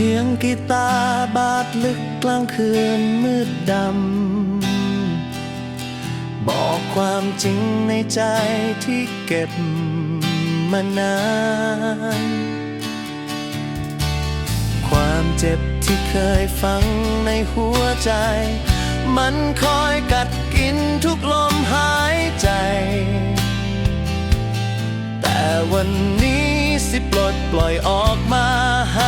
สียงกีตาร์บาดลึกกลางคืนมืดดำ บอกความจริงในใจที่เก็บมานาน ความเจ็บที่เคยฝังในหัวใจ มันคอยกัดกินทุกลมหายใจ แต่วันนี้สิปลดปล่อยออกมาหา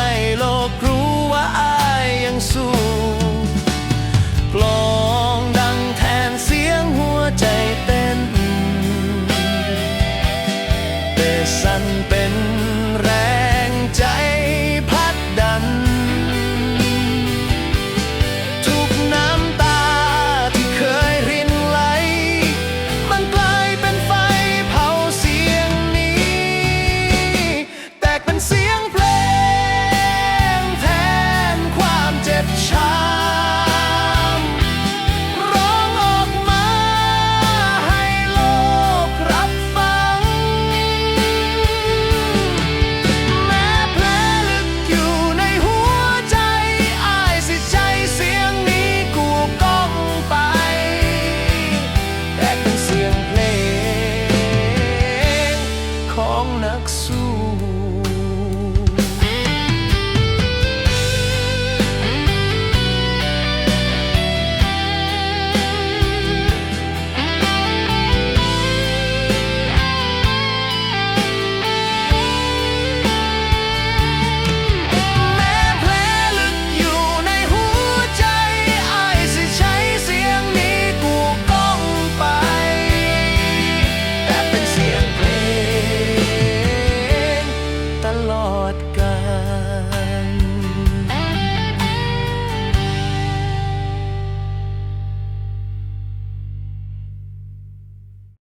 taong nagsuwa